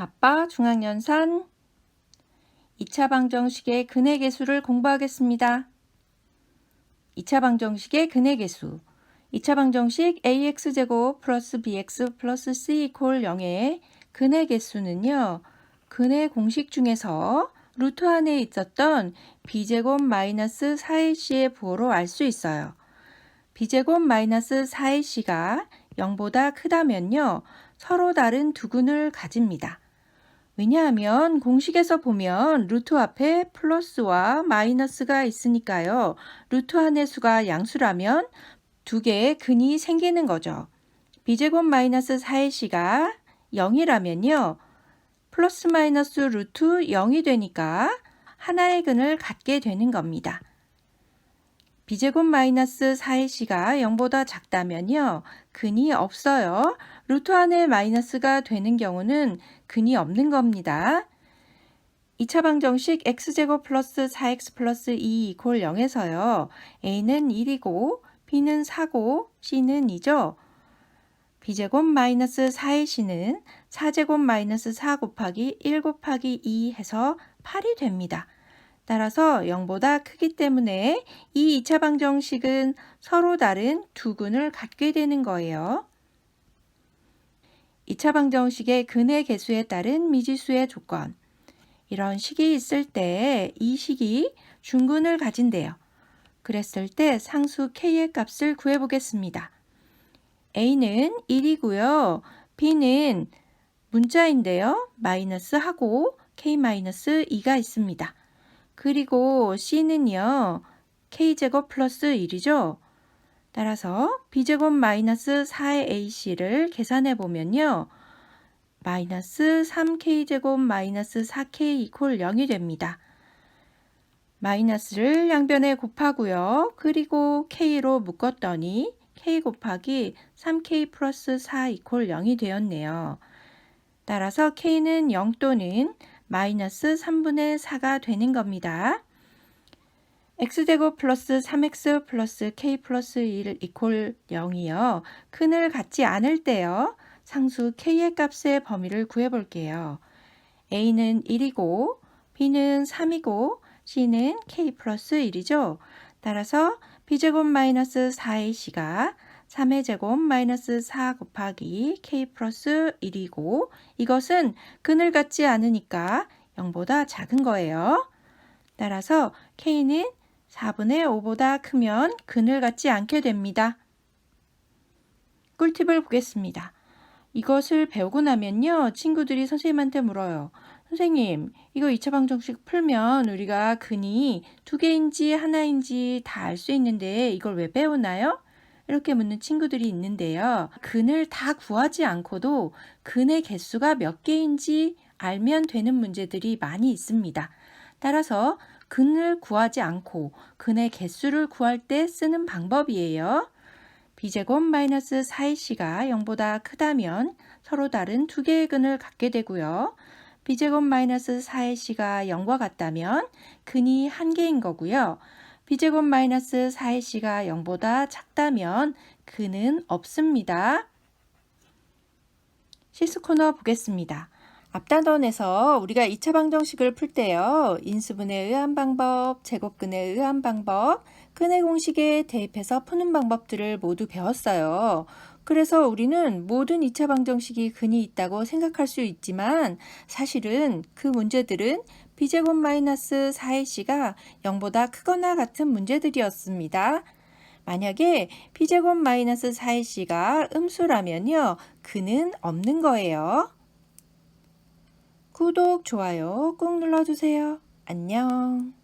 바빠 중앙연산 2차 방정식의 근해 계수를 공부하겠습니다. 2차 방정식의 근해 계수 2차 방정식 ax제곱 플러스 bx 플러스 c 이퀄 0의 근해 계수는요. 근해 공식 중에서 루트 안에 있었던 b제곱 마이너스 4ac의 부호로 알 수 있어요. b제곱 마이너스 4ac가 0보다 크다면요. 서로 다른 두근을 가집니다. 왜냐하면 공식에서 보면 루트 앞에 플러스와 마이너스가 있으니까요. 루트 안의 수가 양수라면 두 개의 근이 생기는 거죠. b제곱 마이너스 4의 c가 0이라면요. 플러스 마이너스 루트 0이 되니까 하나의 근을 갖게 되는 겁니다. B제곱 마이너스 4의 c가 0보다 작다면요. 근이 없어요. 루트 안에 마이너스가 되는 경우는 근이 없는 겁니다. 2차 방정식 x제곱 플러스 4x 플러스 2 이퀄 0에서요. a는 1이고 b는 4고 c는 2죠. b제곱 마이너스 4의 c는 4제곱 마이너스 4 곱하기 1 곱하기 2 해서 8이 됩니다. 따라서 0보다 크기 때문에 이 2차 방정식은 서로 다른 두 근을 갖게 되는 거예요. 2차 방정식의 근의 개수에 따른 미지수의 조건. 이런 식이 있을 때 이 식이 중근을 가진대요. 그랬을 때 상수 k의 값을 구해보겠습니다. a는 1이고요. b는 문자인데요. 마이너스 하고 k 마이너스 2가 있습니다. 그리고 c는요. k제곱 플러스 1이죠. 따라서 b제곱 마이너스 4의 ac를 계산해 보면요. 마이너스 3k제곱 마이너스 4k 이퀄 0이 됩니다. 마이너스를 양변에 곱하고요. 그리고 k로 묶었더니 k 곱하기 3k 플러스 4 이퀄 0이 되었네요. 따라서 k는 0 또는 마이너스 3분의 4가 되는 겁니다. x제곱 플러스 3x 플러스 k 플러스 1 이퀄 0이요. 큰을 갖지 않을 때요. 상수 k의 값의 범위를 구해볼게요. a는 1이고 b는 3이고 c는 k 플러스 1이죠. 따라서 b제곱 마이너스 4의 c가 3의 제곱 마이너스 4 곱하기 k 플러스 1이고 이것은 근을 갖지 않으니까 0보다 작은 거예요. 따라서 k는 4분의 5보다 크면 근을 갖지 않게 됩니다. 꿀팁을 보겠습니다. 이것을 배우고 나면요. 친구들이 선생님한테 물어요. 선생님, 이거 2차 방정식 풀면 우리가 근이 두 개인지 하나인지 다 알 수 있는데 이걸 왜 배우나요? 이렇게 묻는 친구들이 있는데요. 근을 다 구하지 않고도 근의 개수가 몇 개인지 알면 되는 문제들이 많이 있습니다. 따라서 근을 구하지 않고 근의 개수를 구할 때 쓰는 방법이에요. b제곱 마이너스 4의 c가 0보다 크다면 서로 다른 두 개의 근을 갖게 되고요. b제곱 마이너스 4의 c가 0과 같다면 근이 한 개인 거고요. B제곱 마이너스 4의 c가 0보다 작다면 근은 없습니다. 실수 코너 보겠습니다. 앞단원에서 우리가 2차 방정식을 풀 때요. 인수분에 의한 방법, 제곱근에 의한 방법, 근의 공식에 대입해서 푸는 방법들을 모두 배웠어요. 그래서 우리는 모든 2차 방정식이 근이 있다고 생각할 수 있지만 사실은 그 문제들은 b제곱 마이너스 4의 c가 0보다 크거나 같은 문제들이었습니다. 만약에 b제곱 마이너스 4의 c가 음수라면요. 근은 없는 거예요. 구독, 좋아요 꾹 눌러주세요. 안녕.